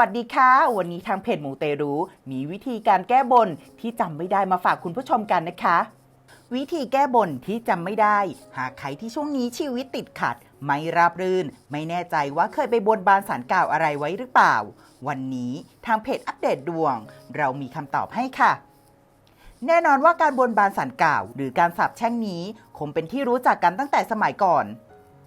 วัสดีค่ะ วันนี้ทางเพจหมูเตรู้มีวิธีการแก้บนที่จำไม่ได้มาฝากคุณผู้ชมกันนะคะ วิธีแก้บนที่จำไม่ได้ หากใครที่ช่วงนี้ชีวิตติดขัด ไม่ราบรื่น ไม่แน่ใจว่าเคยไปบนบานสารกล่าวอะไรไว้หรือเปล่า วันนี้ทางเพจอัปเดตดวง เรามีคำตอบให้ค่ะแน่นอนว่าการบนบานสารกล่าว หรือการสาบแช่งนี้คงเป็นที่รู้จักกันตั้งแต่สมัยก่อน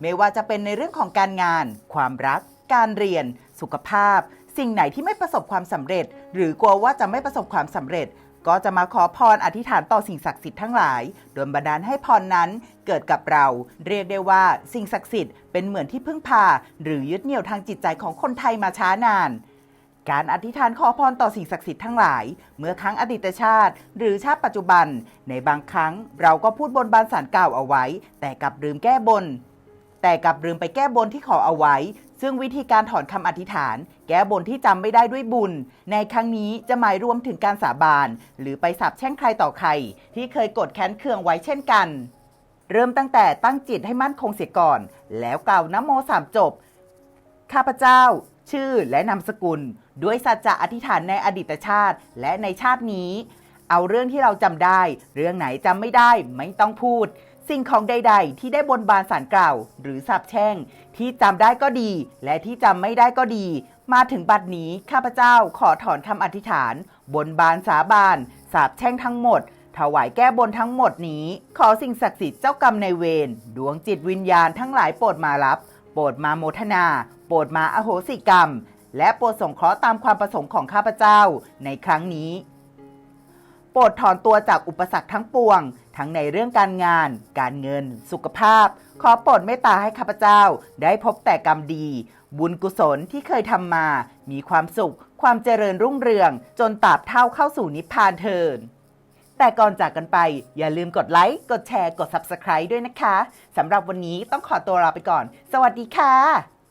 ไม่ว่าจะเป็นในเรื่องของการงาน ความรัก การเรียน สุขภาพ สิ่งไหนที่ไม่ประสบความสำเร็จ หรือกลัวว่าจะไม่ประสบความสำเร็จ ก็จะมาขอพรอธิษฐานต่อสิ่งศักดิ์สิทธิ์ทั้งหลายโดนบันดาลให้พรนั้นเกิดกับเรา เรียกได้ว่าสิ่งศักดิ์สิทธิ์เป็นเหมือนที่พึ่งพา หรือยึดเหนี่ยวทางจิตใจของคนไทยมาช้านานการอธิษฐานขอพรต่อสิ่งศักดิ์สิทธิ์ทั้งหลาย เมื่อครั้งอดีตชาติ หรือชาติปัจจุบัน ในบางครั้งเราก็พูดบนบานสารกล่าวเอาไว้ แต่กลับลืมแก้บน แต่กลับลืมไปแก้บนที่ขอเอาไว้ ซึ่งวิธีการถอนคำอธิษฐาน แก้บนที่จำไม่ได้ด้วยบุญ ในครั้งนี้จะหมายรวมถึงการสาบาน หรือไปสาบแช่งใครต่อใคร ที่เคยกดแค้นเคืองไว้เช่นกัน เริ่มตั้งแต่ตั้งจิตให้มั่นคงเสียก่อน แล้วกล่าวนโมสามจบ ข้าพเจ้า ชื่อและนามสกุล ด้วยสัจจะอธิษฐานในอดีตชาติ และในชาตินี้ เอาเรื่องที่เราจำได้ เรื่องไหนจำไม่ได้ไม่ต้องพูด สิ่งของใด ๆ ที่ได้บนบานสารกล่าว หรือสาบแช่ง ที่จำได้ก็ดี และที่จำไม่ได้ก็ดี มาถึงบัดนี้ข้าพเจ้าขอถอนคำอธิษฐาน บนบานสาบานสาบแช่งทั้งหมด ถวายแก้บนทั้งหมดนี้ ขอสิ่งศักดิ์สิทธิ์เจ้ากรรมในเวรดวงจิตวิญญาณทั้งหลายโปรดมารับ โปรดมาโมทนา โปรดมาอโหสิกรรม และโปรดสงเคราะห์ตามความประสงค์ของข้าพเจ้าในครั้งนี้ โปรดถอนตัวจากอุปสรรคทั้งปวง ทั้งในเรื่องการงาน การเงิน สุขภาพ ขอโปรดเมตตาให้ข้าพเจ้า ได้พบแต่กรรมดี บุญกุศลที่เคยทำมา มีความสุข ความเจริญรุ่งเรือง จนตราบเท่าเข้าสู่นิพพานเทินแต่ก่อนจากกันไป อย่าลืมกดไลค์ กดแชร์ กด Subscribe ด้วยนะคะ สำหรับวันนี้ต้องขอตัวลาไปก่อน สวัสดีค่ะ